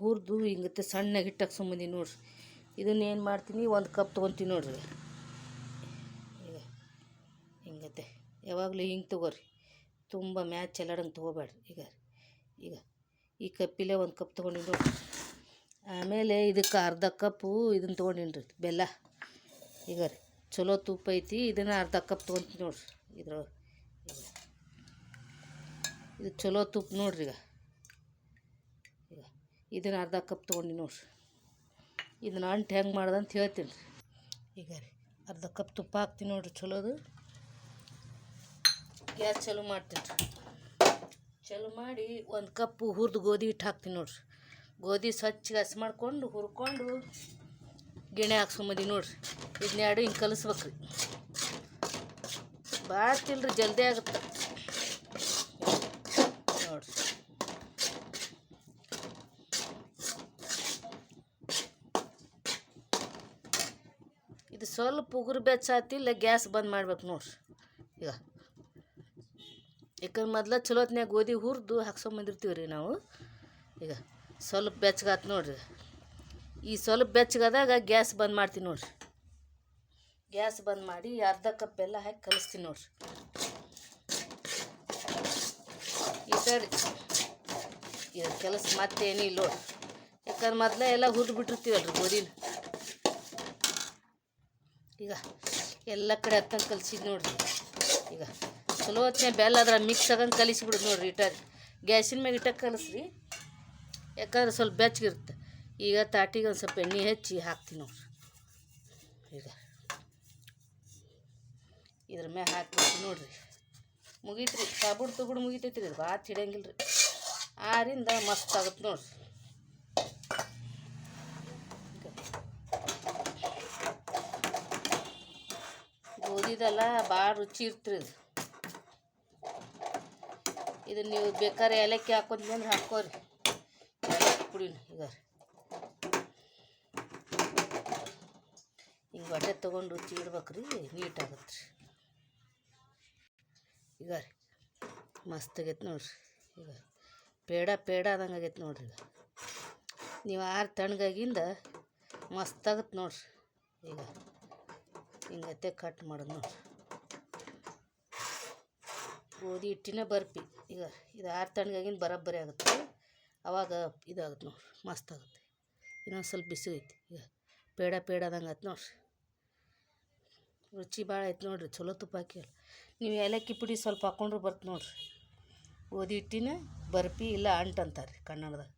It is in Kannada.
ಹುರಿದು ಹಿಂಗತ್ತೆ ಸಣ್ಣಗೆ ಹಿಟ್ಟಾಗಿ ಸುಮ್ಮನೆ ನೋಡ್ರಿ. ಇದನ್ನ ಏನು ಮಾಡ್ತೀನಿ, ಒಂದು ಕಪ್ ತೊಗೊತೀನಿ ನೋಡ್ರಿ. ಹಿಂಗತ್ತೆ. ಯಾವಾಗಲೂ ಹಿಂಗೆ ತೊಗೋರಿ. ತುಂಬ ಮ್ಯಾಚ್ ಚೆಲ್ಲಾಡಂಗೆ ತೊಗೋಬೇಡ್ರಿ. ಈಗ ಈಗ ಈ ಕಪ್ಪಿಲೆ ಒಂದು ಕಪ್ ತೊಗೊಂಡಿನಿ ನೋಡ್ರಿ. ಆಮೇಲೆ ಇದಕ್ಕೆ ಅರ್ಧ ಕಪ್ಪು ಇದನ್ನು ತೊಗೊಂಡಿನಿ ರೀ, ಬೆಲ್ಲ. ಈಗ ರೀ, ಚಲೋ ತುಪ್ಪ ಐತಿ, ಇದನ್ನು ಅರ್ಧ ಕಪ್ ತೊಗೊತೀನಿ ನೋಡ್ರಿ. ಇದ್ರೊಳಗೆ ಇದು ಚಲೋ ತುಪ್ಪ ನೋಡ್ರಿ ಈಗ. ಇದನ್ನು ಅರ್ಧ ಕಪ್ ತೊಗೊಂಡು ನೋಡ್ರಿ. ಇದನ್ನ ಅಂಟು ಹೆಂಗೆ ಮಾಡ್ದೆ ಅಂತ ಹೇಳ್ತೀನಿ ರೀ. ಈಗ ರೀ, ಅರ್ಧ ಕಪ್ ತುಪ್ಪ ಹಾಕ್ತೀನಿ ನೋಡ್ರಿ ಚಲೋದು. ಗ್ಯಾಸ್ ಚಲೋ ಮಾಡ್ತೀನಿ ರೀ. ಚಲೋ ಮಾಡಿ ಒಂದು ಕಪ್ಪು ಹುರಿದು ಗೋಧಿ ಹಿಟ್ಟು ಹಾಕ್ತೀನಿ ನೋಡ್ರಿ. ಗೋಧಿ ಸ್ವಚ್ಛ ಹಸಿ ಮಾಡ್ಕೊಂಡು ಹುರ್ಕೊಂಡು ಗಿಣೆ ಹಾಕ್ಸ್ಕೊಂಬಂದಿ ನೋಡ್ರಿ. ಇದನ್ನ ಎರಡು ಹಿಂಗೆ ಕಲಿಸ್ಬೇಕು ರೀ ಭಾಳ ತಿಲ್ರಿ ಜಲ್ದಿ ಆಗುತ್ತೆ ನೋಡ್ರಿ ಇದು ಸ್ವಲ್ಪ ಉಗುರು ಬೆಚ್ಚಾತಿಲ್ಲ, ಗ್ಯಾಸ್ ಬಂದ್ ಮಾಡ್ಬೇಕು ನೋಡ್ರಿ. ಈಗ ಯಾಕಂದ್ರೆ ಮೊದ್ಲ ಚಲೋತ್ನ್ಯಾಗ ಗೋಧಿ ಹುರಿದು ಹಾಕ್ಸ್ಕೊಂಬಂದಿರ್ತೀವಿ ರೀ ನಾವು. ಈಗ ಸ್ವಲ್ಪ ಬೆಚ್ಚಗಾತ್ ನೋಡ್ರಿ. ಈ ಸ್ವಲ್ಪ ಬೆಚ್ಚಗಾದಾಗ ಗ್ಯಾಸ್ ಬಂದ್ ಮಾಡ್ತೀನಿ ನೋಡ್ರಿ. ಗ್ಯಾಸ್ ಬಂದ್ ಮಾಡಿ ಅರ್ಧ ಕಪ್ ಎಲ್ಲ ಹಾಕಿ ಕಲಿಸ್ತೀನಿ ನೋಡ್ರಿ. ಈ ಸರಿ ಈಗ ಕೆಲಸ ಮತ್ತೇನಿಲ್ಲ ನೋಡ್ರಿ. ಯಾಕಂದ್ರೆ ಮೊದಲೇ ಎಲ್ಲ ಹುರಿದು ಬಿಟ್ಟಿರ್ತೀವಲ್ರಿ ಗೋಧಿನ ಈಗ ಎಲ್ಲ ಕಡೆ ಹತ್ತಂಗೆ ಕಲಿಸಿದ್ ನೋಡಿರಿ. ಈಗ ಚಲೋ ಹೊತ್ತಿನ ಬೆಲ್ಲ ಅದ್ರ ಮಿಕ್ಸ್ ಆಗಂಗೆ ಕಲಿಸಿಬಿಡು ನೋಡಿರಿ ಇಟ್ಟ ಗ್ಯಾಸಿನ ಮ್ಯಾಗ ಇಟ್ಟ ಕಲಿಸ್ರಿ. ಯಾಕಂದ್ರೆ ಸ್ವಲ್ಪ ಬೆಚ್ಚಗಿರುತ್ತೆ. ಈಗ ತಾಟಿಗೆ ಒಂದು ಸ್ವಲ್ಪ ಎಣ್ಣೆ ಹೆಚ್ಚಿ ಹಾಕ್ತೀನಿ ನೋಡ್ರಿ. ಈಗ ಇದ್ರ ಮ್ಯಾಗ ಹಾಕ್ಬಿಟ್ಟು ನೋಡ್ರಿ. ಮುಗೀತ್ರಿ. ಸಾಬುಡ್ ತುಗುಡು ಮುಗಿತೈತ್ರಿ. ಇದು ಭಾಳ ಹಿಡಿಯಂಗಿಲ್ಲ ರೀ ಆರಿಂದ ಮಸ್ತ್ ಆಗುತ್ತೆ ನೋಡ್ರಿ. ಗೋಧಿದೆಲ್ಲ ಭಾಳ ರುಚಿ ಇರ್ತ್ರಿ ಇದು. ಇದನ್ನ ನೀವು ಬೇಕಾದ್ರೆ ಏಲಕ್ಕಿ ಹಾಕೋದ್ ಅಂದ್ರೆ ಹಾಕೋರಿ. ಏಲಕ್ಕಿ ಪುಡಿನ ಈಗ. ಹಿಂಗೆ ಹೊಟ್ಟೆ ತೊಗೊಂಡು ರುಚಿ ರೀ ನೀಟಾಗತ್ತೆ ರೀ ಈಗ ರೀ, ಮಸ್ತ್ ಆಗೈತೆ ನೋಡ್ರಿ. ಈಗ ಪೇಡ ಪೇಡ ಆದಂಗೆ ಆಗೈತೆ ನೋಡ್ರಿ ಈಗ. ನೀವು ಆರು ತಣ್ಣಗಾಗಿಂದ ಮಸ್ತ್ ಆಗತ್ತೆ ನೋಡ್ರಿ. ಈಗ ಹಿಂಗತ್ತೆ ಕಟ್ ಮಾಡೋದು ನೋಡಿ ಗೋಧಿ ಹಿಟ್ಟಿನ ಬರ್ಪಿ. ಈಗ ಇದು ಆರು ತಣ್ಣಗಾಗಿನ ಬರೋಬ್ಬರಿ ಆಗುತ್ತೆ. ಅವಾಗ ಇದಾಗುತ್ತೆ ನೋಡ್ರಿ, ಮಸ್ತ್ ಆಗುತ್ತೆ. ಇನ್ನೊಂದು ಸ್ವಲ್ಪ ಬಿಸಿ ಐತಿ. ಈಗ ಪೇಡ ಪೇಡದಂಗೆ ಆಯ್ತು ನೋಡ್ರಿ. ರುಚಿ ಭಾಳ ಐತೆ ನೋಡ್ರಿ, ಚಲೋ ತುಪ್ಪ ಹಾಕಿ ನೀವು ಏಲಕ್ಕಿ ಪುಡಿ ಸ್ವಲ್ಪ ಹಾಕೊಂಡ್ರೆ ಬರ್ತು ನೋಡ್ರಿ. ಗೋಧಿ ಹಿಟ್ಟಿನ ಬರ್ಪಿ ಇಲ್ಲ ಅಂಟು ಅಂತಾರೆ ಕನ್ನಡದಾಗ.